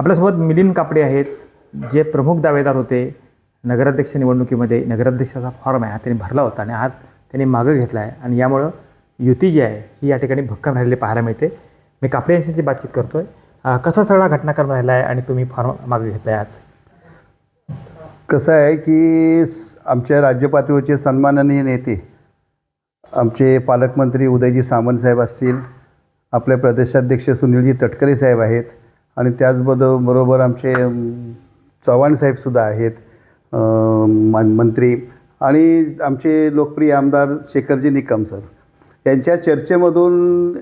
आपल्यासोबत मिलिंद कापडे आहेत जे प्रमुख दावेदार होते नगराध्यक्ष निवडणुकीमध्ये. नगराध्यक्षाचा फॉर्म आहे हा त्यांनी भरला होता आणि आज त्यांनी मागं घेतला आहे. आणि यामुळं युती जी आहे ही या ठिकाणी भक्कम राहिलेली पाहायला मिळते. मी कापडे यांच्याशी बातचीत करतो आहे कसा सगळा घटनाक्रम राहिला आहे आणि तुम्ही फॉर्म मागं घेतला आहे आज? कसं आहे की आमच्या राज्यपातळीवरचे सन्माननीय नेते आमचे पालकमंत्री उदयजी सामंत साहेब असतील आपले प्रदेशाध्यक्ष सुनीलजी तटकरे साहेब आहेत आणि त्याचबरोबर बरोबर आमचे चव्हाणसाहेबसुद्धा चव्हाण साहेबसुद्धा आहेत मन- मंत्री आणि आमचे लोकप्रिय आमदार शेखरजी निकम सर. यांच्या चर्चेमधून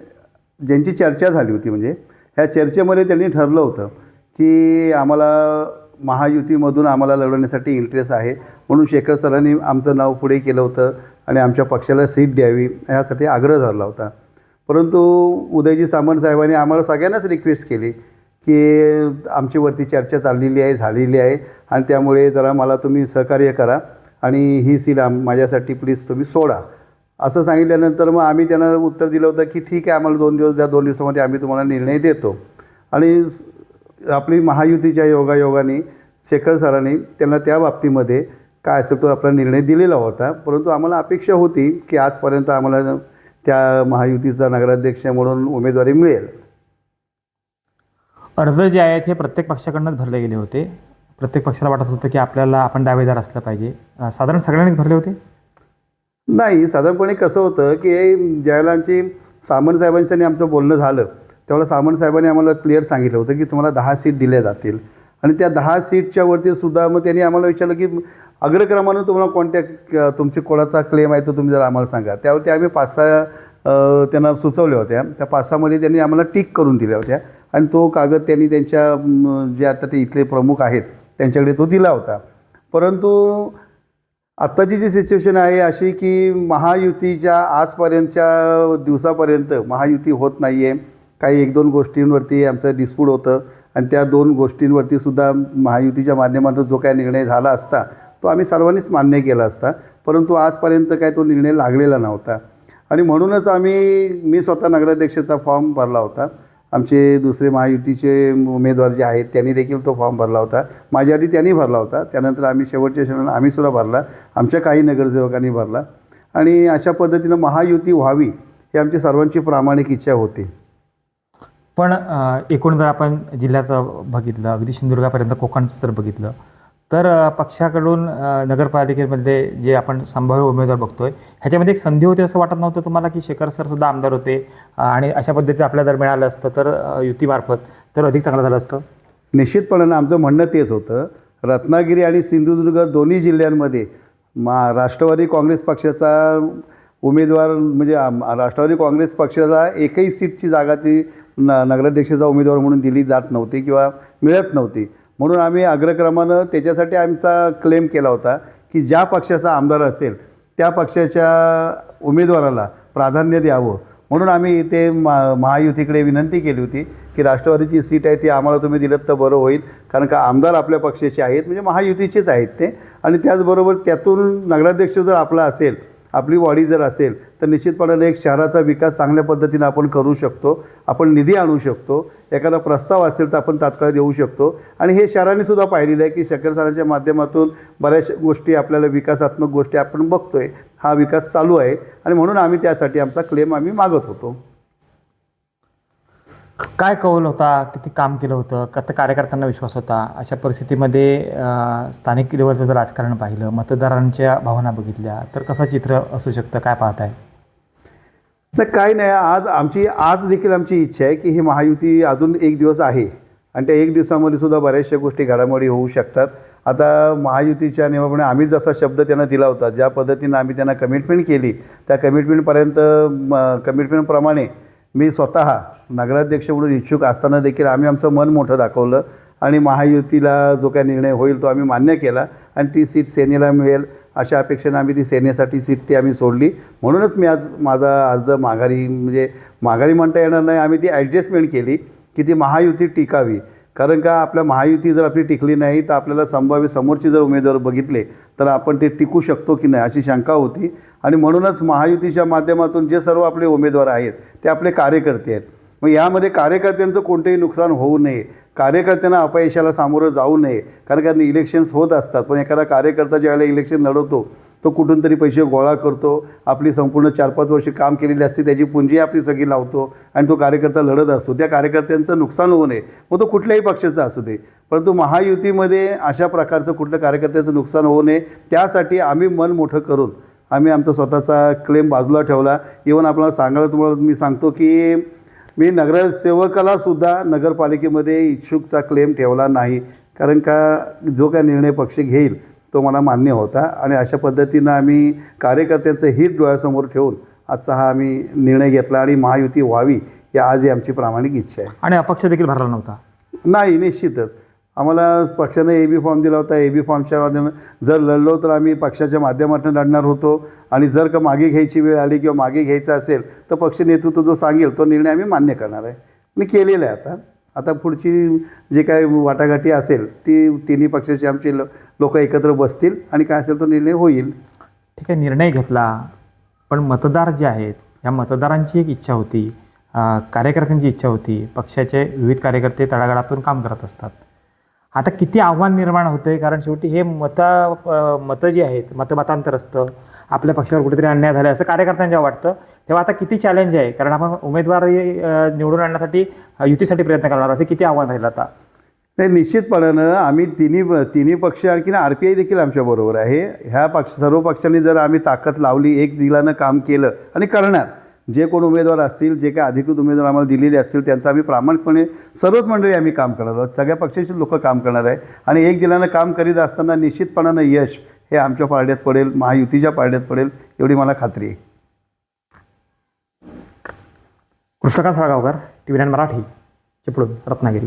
ज्यांची चर्चा झाली होती म्हणजे ह्या चर्चेमध्ये त्यांनी ठरलं होतं की आम्हाला महायुतीमधून आम्हाला लढवण्यासाठी इंटरेस्ट आहे. म्हणून शेखर सरांनी आमचं नाव पुढे केलं होतं आणि आमच्या पक्षाला सीट द्यावी यासाठी आग्रह धरला होता. परंतु उदयजी सामंत साहेबांनी आम्हाला सगळ्यांनाच रिक्वेस्ट केली की आमच्यावरती चर्चा चाललेली आहे झालेली आहे आणि त्यामुळे जरा मला तुम्ही सहकार्य करा आणि ही सीट आम माझ्यासाठी प्लीज तुम्ही सोडा. असं सांगितल्यानंतर मग आम्ही त्यांना उत्तर दिलं होतं की ठीक आहे आम्हाला दोन दिवस द्या दोन दिवसामध्ये आम्ही तुम्हाला निर्णय देतो. आणि आपली महायुतीच्या योगायोगाने शेखर सरांनी त्यांना त्या बाबतीमध्ये काय असेल तो आपला निर्णय दिलेला होता. परंतु आम्हाला अपेक्षा होती की आजपर्यंत आम्हाला त्या महायुतीचा नगराध्यक्ष म्हणून उमेदवारी मिळेल. अर्ज जे आहेत हे प्रत्येक पक्षाकडूनच भरले गेले होते. प्रत्येक पक्षाला वाटत होतं की आपल्याला आपण दावेदार असलं पाहिजे. साधारण सगळ्यांनीच भरले होते? नाही साधारणपणे कसं होतं की ज्यावेळेला आमची सामंत साहेबांचं आणि आमचं बोलणं झालं. त्यावेळेला सामंत साहेबांनी आम्हाला क्लिअर सांगितलं होतं की तुम्हाला दहा सीट दिल्या जातील. आणि त्या दहा सीटच्या वरती सुद्धा मग त्यांनी आम्हाला विचारलं की अग्रक्रमानं तुम्हाला कोणत्या क- तुमची कोणाचा क्लेम आहे तो तुम्ही जरा आम्हाला सांगा. त्यावरती आम्ही पाच सहा त्यांना सुचवल्या होत्या. त्या पासामध्ये त्यांनी आम्हाला टिक करून दिल्या होत्या. आणि तो कागद त्यांनी त्यांच्या जे आता ते इथले प्रमुख आहेत त्यांच्याकडे तो दिला होता. परंतु आत्ताची जी सिच्युएशन आहे अशी की महायुतीच्या आजपर्यंतच्या दिवसापर्यंत महायुती होत नाही आहे काही एक दोन गोष्टींवरती आमचं डिस्प्यूट होतं. आणि त्या दोन गोष्टींवरती सुद्धा महायुतीच्या माध्यमातून जो काय निर्णय झाला असता तो आम्ही सर्वांनीच मान्य केला असता. परंतु आजपर्यंत काय तो निर्णय लागलेला नव्हता. आणि म्हणूनच आम्ही मी स्वतः नगराध्यक्षाचा फॉर्म भरला होता. आमचे दुसरे महायुतीचे उमेदवार जे आहेत त्यांनी देखील तो फॉर्म भरला होता. माझ्या आधी त्यांनी भरला होता. त्यानंतर आम्ही शेवटच्या क्षणाला आम्हीसुद्धा भरला. आमच्या काही नगरसेवकांनी भरला. आणि अशा पद्धतीनं महायुती व्हावी ही आमची सर्वांची प्रामाणिक इच्छा होती. पण एकूण जर आपण जिल्ह्याचं बघितलं अगदी सिंधुदुर्गापर्यंत कोकणचं जर बघितलं तर पक्षाकडून नगरपालिकेमध्ये जे आपण संभाव्य उमेदवार बघतोय ह्याच्यामध्ये एक संधी होती असं वाटत नव्हतं तुम्हाला की शेखर सर सुद्धा आमदार होते? आणि अशा पद्धतीत आपल्याला जर मिळालं असतं तर युतीमार्फत तर अधिक चांगलं झालं असतं? निश्चितपणानं आमचं म्हणणं तेच होतं. रत्नागिरी आणि सिंधुदुर्ग दोन्ही जिल्ह्यांमध्ये मा राष्ट्रवादी काँग्रेस पक्षाचा उमेदवार म्हणजे राष्ट्रवादी काँग्रेस पक्षाला एकही सीटची जागा ती न नगराध्यक्षाचा उमेदवार म्हणून दिली जात नव्हती किंवा मिळत नव्हती. म्हणून आम्ही अग्रक्रमानं त्याच्यासाठी आमचा क्लेम केला होता की ज्या पक्षाचा आमदार असेल त्या पक्षाच्या उमेदवाराला प्राधान्य द्यावं. म्हणून आम्ही इथे मा महायुतीकडे विनंती केली होती की राष्ट्रवादीची सीट आहे ती आम्हाला तुम्ही दिलं तर बरं होईल. कारण का आमदार आपल्या पक्षाचे आहेत म्हणजे महायुतीचेच आहेत ते. आणि त्याचबरोबर त्यातून नगराध्यक्ष जर आपला असेल आपली वाढी जर असेल तर निश्चितपणाने एक शहराचा विकास चांगल्या पद्धतीनं आपण करू शकतो. आपण निधी आणू शकतो. एखादा प्रस्ताव असेल तर आपण तात्काळ देऊ शकतो. आणि हे शहरांनीसुद्धा पाहिलेलं आहे की शकर माध्यमातून बऱ्याचशा गोष्टी आपल्याला विकासात्मक गोष्टी आपण बघतो आहे हा विकास चालू आहे. आणि म्हणून आम्ही त्यासाठी आमचा क्लेम आम्ही मागत होतो. काय कौल होता? किती काम केलं होतं? कत कार्यकर्त्यांना विश्वास होता. अशा परिस्थितीमध्ये स्थानिक लेवलचं जर राजकारण पाहिलं मतदारांच्या भावना बघितल्या तर कसं चित्र असू शकतं? काय पाहताय? नाही काही नाही. आज आमची आज देखील आमची इच्छा आहे की ही महायुती अजून एक दिवस आहे. आणि त्या एक दिवसामध्ये सुद्धा बऱ्याचशा गोष्टी घडामोडी होऊ शकतात. आता महायुतीच्या नियमाप्रमाणे आम्ही जसा शब्द त्यांना दिला होता ज्या पद्धतीनं आम्ही त्यांना कमिटमेंट केली त्या कमिटमेंटपर्यंत कमिटमेंटप्रमाणे मी स्वतः नगराध्यक्ष म्हणून इच्छुक असताना देखील आम्ही आमचं मन मोठं दाखवलं आणि महायुतीला जो काय निर्णय होईल तो आम्ही मान्य केला आणि ती सीट सेनेला मिळेल अशा अपेक्षेनं आम्ही ती सेनेसाठी सीट ती आम्ही सोडली. म्हणूनच मी आज माझा अर्ज माघारी म्हणजे माघारी म्हणता येणार नाही. आम्ही ती ॲडजस्टमेंट केली की ती महायुती टिकावी. कारण का आपल्या महायुती जर आपली टिकली नाही तर आपल्याला संभाव्य समोरचे जर उमेदवार बघितले तर आपण ते टिकू शकतो की नाही अशी शंका होती. आणि म्हणूनच महायुतीच्या माध्यमातून जे सर्व आपले उमेदवार आहेत ते आपले कार्यकर्ते आहेत. मग यामध्ये कार्यकर्त्यांचं कोणतंही नुकसान होऊ नये कार्यकर्त्यांना अपयशाला सामोरं जाऊ नये. कारण कारण इलेक्शन्स होत असतात पण एखादा कार्यकर्ता ज्यावेळेला इलेक्शन लढवतो तो कुठून तरी पैसे गोळा करतो आपली संपूर्ण चार पाच वर्षे काम केलेली असते त्याची पुंजी आपली सगळी लावतो आणि तो कार्यकर्ता लढत असतो. त्या कार्यकर्त्यांचं नुकसान होऊ नये. मग तो कुठल्याही पक्षाचा असू दे. परंतु महायुतीमध्ये अशा प्रकारचं कुठलं कार्यकर्त्याचं नुकसान होऊ नये त्यासाठी आम्ही मन मोठं करून आम्ही आमचा स्वतःचा क्लेम बाजूला ठेवला. इवन आपल्याला सांगायला तुम्हाला मी सांगतो की मी नगरसेवकाला सुद्धा नगरपालिकेमध्ये इच्छुकचा क्लेम ठेवला नाही. कारण का जो काय निर्णय पक्ष घेईल तो मला मान्य होता. आणि अशा पद्धतीनं आम्ही कार्यकर्त्यांचं हित डोळ्यासमोर ठेवून आजचा हा आम्ही निर्णय घेतला आणि महायुती व्हावी ही आज ही आमची प्रामाणिक इच्छा आहे. आणि अपक्ष देखील भरला नव्हता? नाही निश्चितच. आम्हाला पक्षानं ए बी फॉर्म दिला होता. ए बी फॉर्मच्या माध्यमातून जर लढलो तर आम्ही पक्षाच्या माध्यमातून लढणार होतो. आणि जर का मागे घ्यायची वेळ आली किंवा मागे घ्यायचं असेल तर पक्ष नेतृत्व जो सांगेल तो निर्णय आम्ही मान्य करणार आहे. मी केलेला आहे आता. आता पुढची जे काय वाटाघाटी असेल ती तिन्ही पक्षाचे आमचे लोक एकत्र बसतील आणि काय असेल तो निर्णय होईल. ठीक आहे निर्णय घेतला. पण मतदार जे आहेत या मतदारांची एक इच्छा होती. कार्यकर्त्यांची इच्छा होती. पक्षाचे विविध कार्यकर्ते तळागाळातून काम करत असतात. आता किती आव्हान निर्माण होतं आहे कारण शेवटी हे मतं मतं जी आहेत मतमतांतर असतं आपल्या पक्षावर कुठेतरी अन्याय झाला असं कार्यकर्त्यांच्या वाटतं. तेव्हा आता किती चॅलेंज आहे? कारण आपण उमेदवार निवडून आणण्यासाठी युतीसाठी प्रयत्न करणार आहोत. किती आव्हान राहील आता? नाही निश्चितपणानं आम्ही तिन्ही तिन्ही पक्ष आणखी आर पी आय देखील आमच्याबरोबर आहे. ह्या पक्ष सर्व पक्षांनी जर आम्ही ताकद लावली एक दिलानं काम केलं आणि करणार जे कोण उमेदवार असतील जे काही अधिकृत उमेदवार आम्हाला दिलेले असतील त्यांचं आम्ही प्रामाणिकपणे सर्वच मंडळी आम्ही काम करणार आहोत. सगळ्या पक्षाचे लोक काम करणार आहे. आणि एक दिलानं काम करीत असताना निश्चितपणानं यश हे आमच्या पारड्यात पडेल महायुतीच्या पारड्यात पडेल एवढी मला खात्री आहे. Krishnakant Salgaonkar TV nine Marathi Chiplun Ratnagiri.